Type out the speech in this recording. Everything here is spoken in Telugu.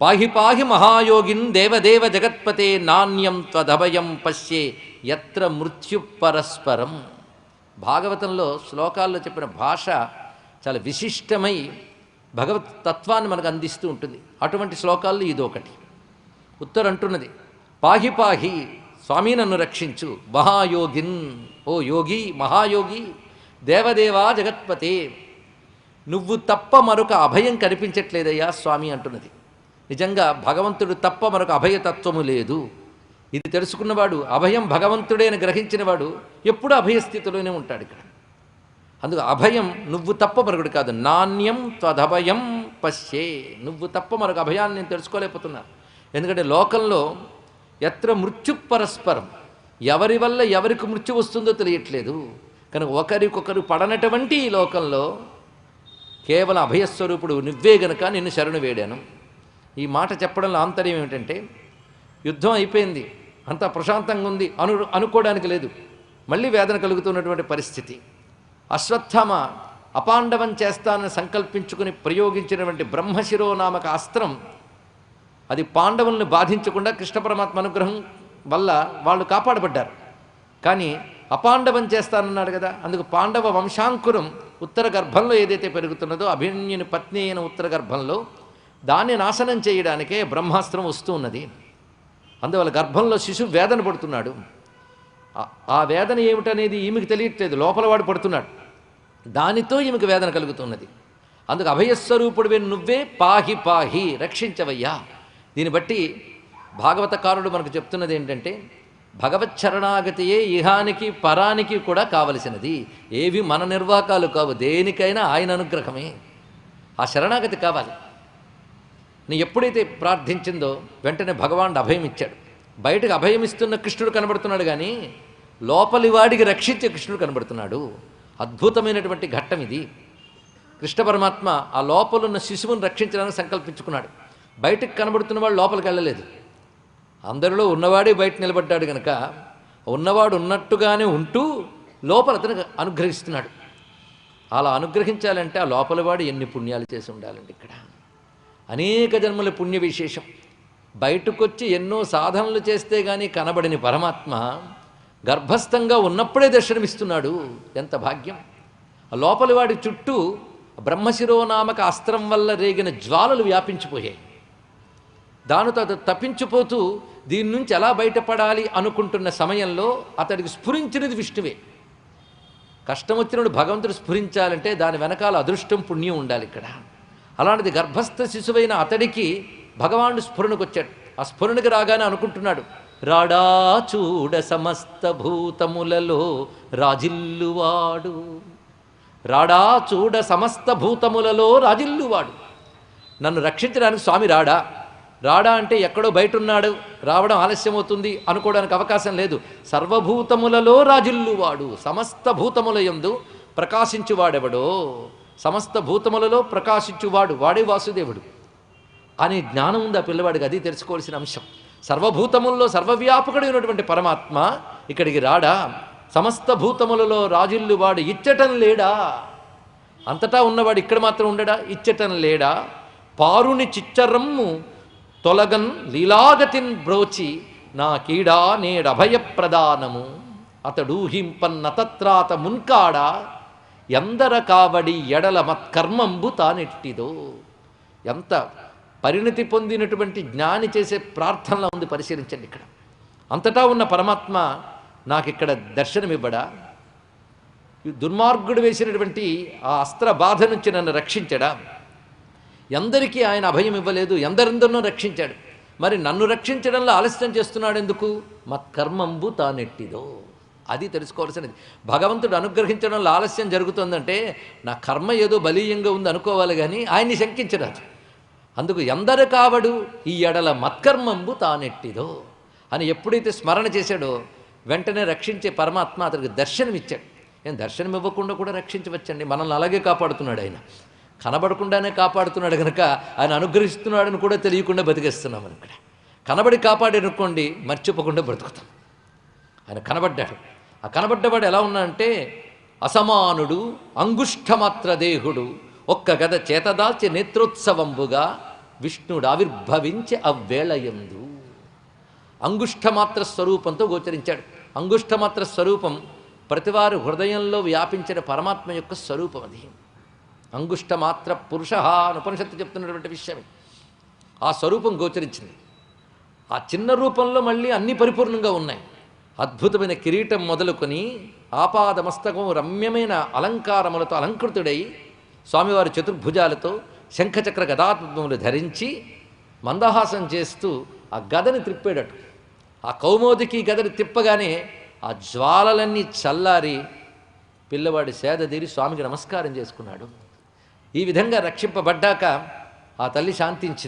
పాహి పాహి మహాయోగిన్ దేవదేవ జగత్పతే నాణ్యం త్వదభయం పశ్యే ఎత్ర మృత్యు పరస్పరం భాగవతంలో శ్లోకాల్లో చెప్పిన భాష చాలా విశిష్టమై భగవత్ తత్వాన్ని మనకు అందిస్తూ ఉంటుంది. అటువంటి శ్లోకాల్లో ఇదొకటి. ఉత్తర అంటున్నది పాహి పాహి స్వామి నన్ను రక్షించు మహాయోగిన్ ఓ యోగి మహాయోగి దేవదేవా జగత్పతే. నువ్వు తప్ప మరొక అభయం కనిపించట్లేదయ్యా స్వామి అంటున్నది. నిజంగా భగవంతుడు తప్ప మరొక అభయతత్వము లేదు. ఇది తెలుసుకున్నవాడు అభయం భగవంతుడే అని గ్రహించినవాడు ఎప్పుడూ అభయస్థితిలోనే ఉంటాడు ఇక్కడ. అందుకు అభయం నువ్వు తప్ప మరొకటి కాదు. నాణ్యం త్వదభయం పశ్యే. నువ్వు తప్ప మరొక అభయాన్ని నేను తెలుసుకోలేకపోతున్నాను. ఎందుకంటే లోకంలో ఎత్ర మృత్యు పరస్పరం ఎవరి వల్ల ఎవరికి మృత్యు వస్తుందో తెలియట్లేదు. కనుక ఒకరికొకరు పడనటువంటి ఈ లోకంలో కేవలం అభయస్వరూపుడు నువ్వే గనక నిన్ను శరణు వేడాను. ఈ మాట చెప్పడంలో ఆంతర్యం ఏమిటంటే యుద్ధం అయిపోయింది అంతా ప్రశాంతంగా ఉంది అను అనుకోవడానికి లేదు. మళ్ళీ వేదన కలుగుతున్నటువంటి పరిస్థితి. అశ్వత్థామ అపాండవం చేస్తానని సంకల్పించుకుని ప్రయోగించినటువంటి బ్రహ్మశిరో నామక అస్త్రం అది పాండవుల్ని బాధించకుండా కృష్ణ పరమాత్మ అనుగ్రహం వల్ల వాళ్ళు కాపాడబడ్డారు. కానీ అపాండవం చేస్తానన్నాడు కదా అందుకు పాండవ వంశాంకురం ఉత్తర గర్భంలో ఏదైతే పెరుగుతున్నదో అభిమన్యుని పత్ని అయిన ఉత్తర గర్భంలో దాన్ని నాశనం చేయడానికే బ్రహ్మాస్త్రం వస్తూ ఉన్నది. అందువల్ల గర్భంలో శిశువు వేదన పడుతున్నాడు. ఆ- వేదన ఏమిటనేది ఈమెకి తెలియట్లేదు. లోపల వాడు పడుతున్నాడు. దానితో ఈమెకు వేదన కలుగుతున్నది. అందుకు అభయస్వరూపుడివే నువ్వే పాహి పాహి రక్షించవయ్యా. దీన్ని బట్టి భాగవతకారుడు మనకు చెప్తున్నది ఏంటంటే భగవత్ శరణాగతియే ఇహానికి పరానికి కూడా కావలసినది. ఏవి మన నిర్వాకాలు కావు దేనికైనా ఆయన అనుగ్రహమే. ఆ శరణాగతి కావాలి. నీ ఎప్పుడైతే ప్రార్థించిందో వెంటనే భగవానుడు అభయం ఇచ్చాడు బయటకు అభయం ఇస్తున్న కృష్ణుడు కనబడుతున్నాడు కానీ లోపలి వాడికి రక్షించే కృష్ణుడు కనబడుతున్నాడు. అద్భుతమైనటువంటి ఘట్టం ఇది. కృష్ణ పరమాత్మ ఆ లోపలున్న శిశువును రక్షించడానికి సంకల్పించుకున్నాడు. బయటకు కనబడుతున్న వాడు లోపలికి వెళ్ళలేదు. అందరిలో ఉన్నవాడే బయట నిలబడ్డాడు గనక ఉన్నవాడు ఉన్నట్టుగానే ఉంటూ లోపల అతనికి అనుగ్రహిస్తున్నాడు. అలా అనుగ్రహించాలంటే ఆ లోపలవాడు ఎన్ని పుణ్యాలు చేసి ఉండాలండి ఇక్కడ. అనేక జన్మల పుణ్య విశేషం బయటకొచ్చి ఎన్నో సాధనలు చేస్తే కానీ కనబడని పరమాత్మ గర్భస్థంగా ఉన్నప్పుడే దర్శనమిస్తున్నాడు. ఎంత భాగ్యం. లోపలి వాడి చుట్టూ బ్రహ్మశిరోనామక అస్త్రం వల్ల రేగిన జ్వాలలు వ్యాపించిపోయాయి. దానితో అతడు తప్పించిపోతూ దీని నుంచి ఎలా బయటపడాలి అనుకుంటున్న సమయంలో అతడికి స్ఫురించినది విష్ణువే. కష్టం వచ్చినప్పుడు భగవంతుడు స్ఫురించాలంటే దాని వెనకాల అదృష్టం పుణ్యం ఉండాలి ఇక్కడ. అలాంటిది గర్భస్థ శిశువైన అతడికి భగవానుడు స్ఫురణకు వచ్చాడు ఆ స్ఫురణకు రాగానే అనుకుంటున్నాడు రాడా చూడ సమస్త భూతములలో రాజిల్లువాడు. రాడా చూడ సమస్త భూతములలో రాజిల్లువాడు. నన్ను రక్షించడానికి స్వామి రాడా? రాడా అంటే ఎక్కడో బయట ఉన్నాడు రావడం ఆలస్యమవుతుంది అనుకోవడానికి అవకాశం లేదు. సర్వభూతములలో రాజిల్లువాడు. సమస్త భూతముల యందు ప్రకాశించువాడెవడో? సమస్త భూతములలో ప్రకాశించువాడు వాడే వాసుదేవుడు. అనే జ్ఞానం ఉంది ఆ పిల్లవాడికి అది తెలుసుకోవాల్సిన అంశం. సర్వభూతముల్లో సర్వవ్యాపకుడైనటువంటి పరమాత్మ ఇక్కడికి రాడా? సమస్త భూతములలో రాజుల్లు వాడు ఇచ్చటం లేడా? అంతటా ఉన్నవాడు ఇక్కడ మాత్రం ఉండడా? ఇచ్చటం లేడా? పారుని చిచ్చరమ్ము తొలగన్ లీలాగతిన్ బ్రోచి నా కీడా నేడభయప్రదానము అతడు హింపన్నతత్రాత మున్కాడా? ఎందర కావడి ఎడల మత్కర్మంబు తానెట్టిదో. ఎంత పరిణతి పొందినటువంటి జ్ఞాని చేసే ప్రార్థనలా ఉంది పరిశీలించండి ఇక్కడ. అంతటా ఉన్న పరమాత్మ నాకు ఇక్కడ దర్శనమివ్వడా? ఈ దుర్మార్గుడు వేసినటువంటి ఆ అస్త్ర బాధ నుంచి నన్ను రక్షించడా? ఎందరికీ ఆయన అభయం ఇవ్వలేదు ఎందరెందరినో రక్షించాడు. మరి నన్ను రక్షించడంలో ఆలస్యం చేస్తున్నాడు ఎందుకు మత్కర్మంబు తానెట్టిదో. అది తెలుసుకోవాల్సినది. భగవంతుడు అనుగ్రహించడంలో ఆలస్యం జరుగుతుందంటే నా కర్మ ఏదో బలీయంగా ఉంది అనుకోవాలి కానీ ఆయన్ని శంకించరాదు. అందుకు ఎందరు కావడు ఈ ఎడల మత్కర్మంబు తానెట్టిదో అని ఎప్పుడైతే స్మరణ చేశాడో వెంటనే రక్షించే పరమాత్మ అతనికి దర్శనమిచ్చాడు. నేను దర్శనం ఇవ్వకుండా కూడా రక్షించవచ్చండి? మనల్ని అలాగే కాపాడుతున్నాడు ఆయన. కనబడకుండానే కాపాడుతున్నాడు కనుక ఆయన అనుగ్రహిస్తున్నాడని కూడా తెలియకుండా బతికేస్తున్నాం మనం ఇక్కడ. కనబడి కాపాడనుకోండి మర్చిపోకుండా బ్రతుకుతాం. ఆయన కనబడ్డాడు. ఆ కనబడ్డవాడు ఎలా ఉన్నాడంటే అసమానుడు అంగుష్ఠమాత్ర దేహుడు ఒక్క గద చేతదాల్చి నేత్రోత్సవంబుగా విష్ణుడు ఆవిర్భవించి అవ్వేళయందు అంగుష్ఠమాత్ర స్వరూపంతో గోచరించాడు. అంగుష్ఠమాత్ర స్వరూపం ప్రతివారు హృదయంలో వ్యాపించిన పరమాత్మ యొక్క స్వరూపం అది. అంగుష్ఠమాత్ర పురుష అని ఉపనిషత్తు చెప్తున్నటువంటి విషయమే ఆ స్వరూపం గోచరించింది. ఆ చిన్న రూపంలో మళ్ళీ అన్ని పరిపూర్ణంగా ఉన్నాయి. అద్భుతమైన కిరీటం మొదలుకొని ఆపాదమస్తకం రమ్యమైన అలంకారములతో అలంకృతుడై స్వామివారి చతుర్భుజాలతో శంఖచక్ర గదాత్మములు ధరించి మందహాసం చేస్తూ ఆ గదని త్రిప్పాడట ఆ కౌమోదికి గదని తిప్పగానే ఆ జ్వాలలన్నీ చల్లారి పిల్లవాడి సేద తీరి స్వామికి నమస్కారం చేసుకున్నాడు. ఈ విధంగా రక్షింపబడ్డాక ఆ తల్లి శాంతించింది.